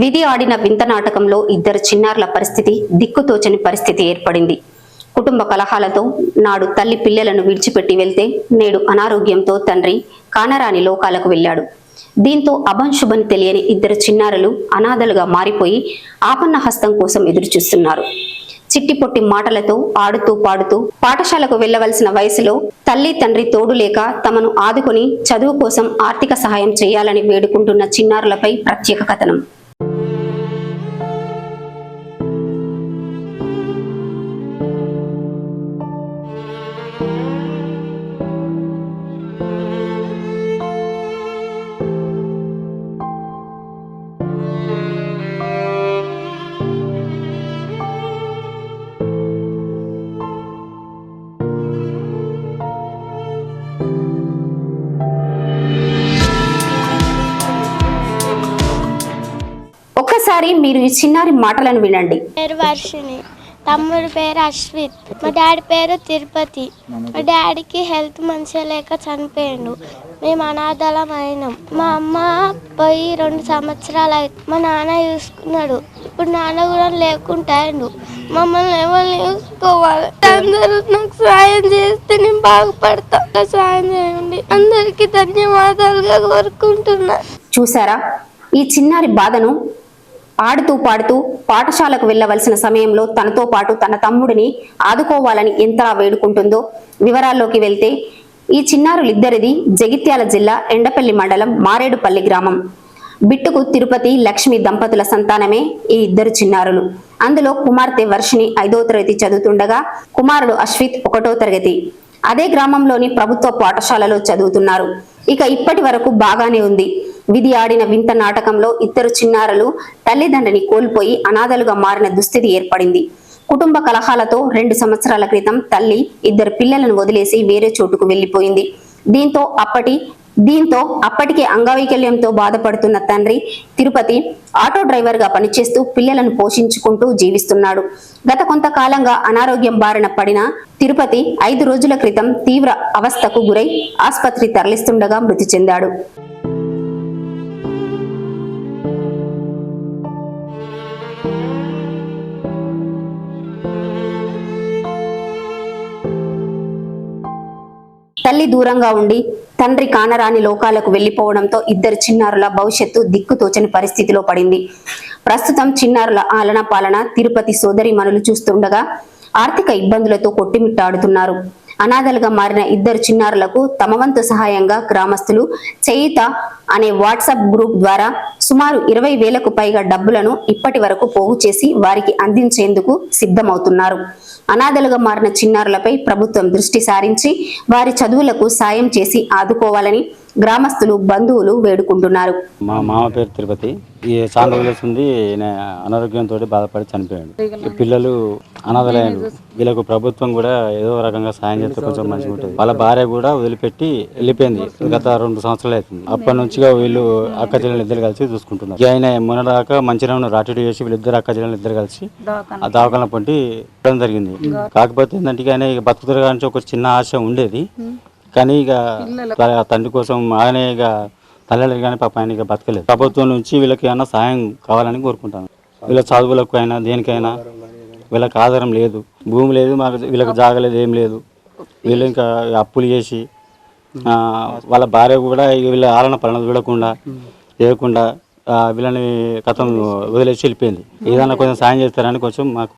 విధి ఆడిన వింత నాటకంలో ఇద్దరు చిన్నారుల పరిస్థితి దిక్కుతోచని పరిస్థితి ఏర్పడింది. కుటుంబ కలహాలతో నాడు తల్లి పిల్లలను విడిచిపెట్టి వెళ్తే నేడు అనారోగ్యంతో తండ్రి కానరాని లోకాలకు వెళ్ళాడు. దీంతో అభంశుభని తెలియని ఇద్దరు చిన్నారులు అనాథలుగా మారిపోయి ఆపన్న హస్తం కోసం ఎదురుచూస్తున్నారు. చిట్టి పొట్టి మాటలతో ఆడుతూ పాడుతూ పాఠశాలకు వెళ్ళవలసిన వయసులో తల్లి తండ్రి తోడు లేక తమను ఆదుకొని చదువు కోసం ఆర్థిక సహాయం చేయాలని వేడుకుంటున్న చిన్నారులపై ప్రత్యేక కథనం. ఒక్కసారి మీరు ఈ చిన్నారి మాటలను వినండి. పేరు వర్షిణి. తమ్ముడి పేరు అశ్విత్. మా డాడీ పేరు తిరుపతి. మా డాడీకి హెల్త్ మంచిగా లేక చనిపోయిండు. మేము అనాథలం అయినాం. మా అమ్మ పోయి రెండు సంవత్సరాలు అయి మా నాన్న చూసుకున్నాడు. ఇప్పుడు నాన్న కూడా లేకుంటాడు. మమ్మల్ని ఎవరు చూసుకోవాలి? అందరూ నాకు సాయం చేస్తే నేను బాగుపడతా. సాయం చేయండి. అందరికీ ధన్యవాదాలుగా కోరుకుంటున్నా. చూసారా? ఈ చిన్నారి బాధను ఆడుతూ పాడుతూ పాఠశాలకు వెళ్ళవలసిన సమయంలో తనతో పాటు తన తమ్ముడిని ఆదుకోవాలని ఎంతలా వేడుకుంటుందో వివరాల్లోకి వెళ్తే ఈ చిన్నారులిద్దరిది జగిత్యాల జిల్లా ఎండపల్లి మండలం మారేడుపల్లి గ్రామం. బిట్టుకు తిరుపతి లక్ష్మి దంపతుల సంతానమే ఈ ఇద్దరు చిన్నారులు. అందులో కుమార్తె వర్షిని ఐదో తరగతి చదువుతుండగా కుమారుడు అశ్విత్ ఒకటో తరగతి. అదే గ్రామంలోని ప్రభుత్వ పాఠశాలలో చదువుతున్నారు. ఇక ఇప్పటి వరకు బాగానే ఉంది. విధి ఆడిన వింత నాటకంలో ఇద్దరు చిన్నారులు తల్లిదండ్రిని కోల్పోయి అనాథలుగా మారిన దుస్థితి ఏర్పడింది. కుటుంబ కలహాలతో రెండు సంవత్సరాల క్రితం తల్లి ఇద్దరు పిల్లలను వదిలేసి వేరే చోటుకు వెళ్ళిపోయింది దీంతో అప్పటి దీంతో అప్పటికే అంగవైకల్యంతో బాధపడుతున్న తండ్రి తిరుపతి ఆటో డ్రైవర్గా పనిచేస్తూ పిల్లలను పోషించుకుంటూ జీవిస్తున్నాడు. గత కొంతకాలంగా అనారోగ్యం బారిన పడిన తిరుపతి ఐదు రోజుల క్రితం తీవ్ర అవస్థకు గురై ఆసుపత్రి తరలిస్తుండగా మృతి చెందాడు. తల్లి దూరంగా ఉండి తండ్రి కానరాని లోకాలకు వెళ్ళిపోవడంతో ఇద్దరు చిన్నారుల భవిష్యత్తు దిక్కుతోచని పరిస్థితిలో పడింది. ప్రస్తుతం చిన్నారుల ఆలన పాలన తిరుపతి సోదరి మనులు చూస్తుండగా ఆర్థిక ఇబ్బందులతో కొట్టిమిట్టాడుతున్నారు. అనాథలుగా మారిన ఇద్దరు చిన్నారులకు తమ వంతు సహాయంగా గ్రామస్తులు చేయిత అనే వాట్సాప్ గ్రూప్ ద్వారా సుమారు ఇరవై వేలకు పైగా డబ్బులను ఇప్పటి వరకు పోగు చేసి వారికి అందించేందుకు సిద్ధమవుతున్నారు. అనాథలుగా మారిన చిన్నారులపై ప్రభుత్వం దృష్టి సారించి వారి చదువులకు సాయం చేసి ఆదుకోవాలని గ్రామస్తులు బంధువులు వేడుకుంటున్నారు. మా మామ పేరు తిరుపతి. ఈ చాలా అనారోగ్యంతో బాధపడి చనిపోయాడు. పిల్లలు అనాథలయ్యారు వీళ్ళకు ప్రభుత్వం కూడా ఏదో రకంగా సాయం చేస్తే కొంచెం మంచిగా ఉంటుంది. వాళ్ళ భార్య కూడా వదిలిపెట్టి వెళ్ళిపోయింది. గత రెండు సంవత్సరాలు అవుతుంది. అప్పటి నుంచిగా వీళ్ళు అక్క చెల్లెలు ఇద్దరు కలిసి చూసుకుంటున్నారు. ఆయన మొన్న దాకా మంచిగా రాటిడి చేసి వీళ్ళిద్దరు అక్క చెల్లెలు ఇద్దరు కలిసి ఆ దవాఖాన పంటి పెట్టడం జరిగింది. కాకపోతే ఏంటంటే ఇక ఆయన ఇక బతుకుతారు కానీ ఒక చిన్న ఆశ ఉండేది. కానీ ఇక తండ్రి కోసం ఆయన ఇక తల్లి కానీ పాప ఆయన ఇక బతకలేదు. ప్రభుత్వం నుంచి వీళ్ళకి ఏమైనా సాయం కావాలని కోరుకుంటాను. వీళ్ళ చదువులకు అయినా దేనికైనా వీళ్ళకి ఆధారం లేదు. భూమి లేదు మాకు వీళ్ళకి జాగలేదు ఏం లేదు. వీళ్ళు ఇంకా అప్పులు చేసి ఆ, వాళ్ళ భార్య కూడా ఇక వీళ్ళ ఆలన పలన చూడకుండా చేయకుండా వీళ్ళని కథం వదిలేసి వెళ్ళిపోయింది. ఏదైనా కొంచెం సాయం చేస్తారని కొంచెం మాకు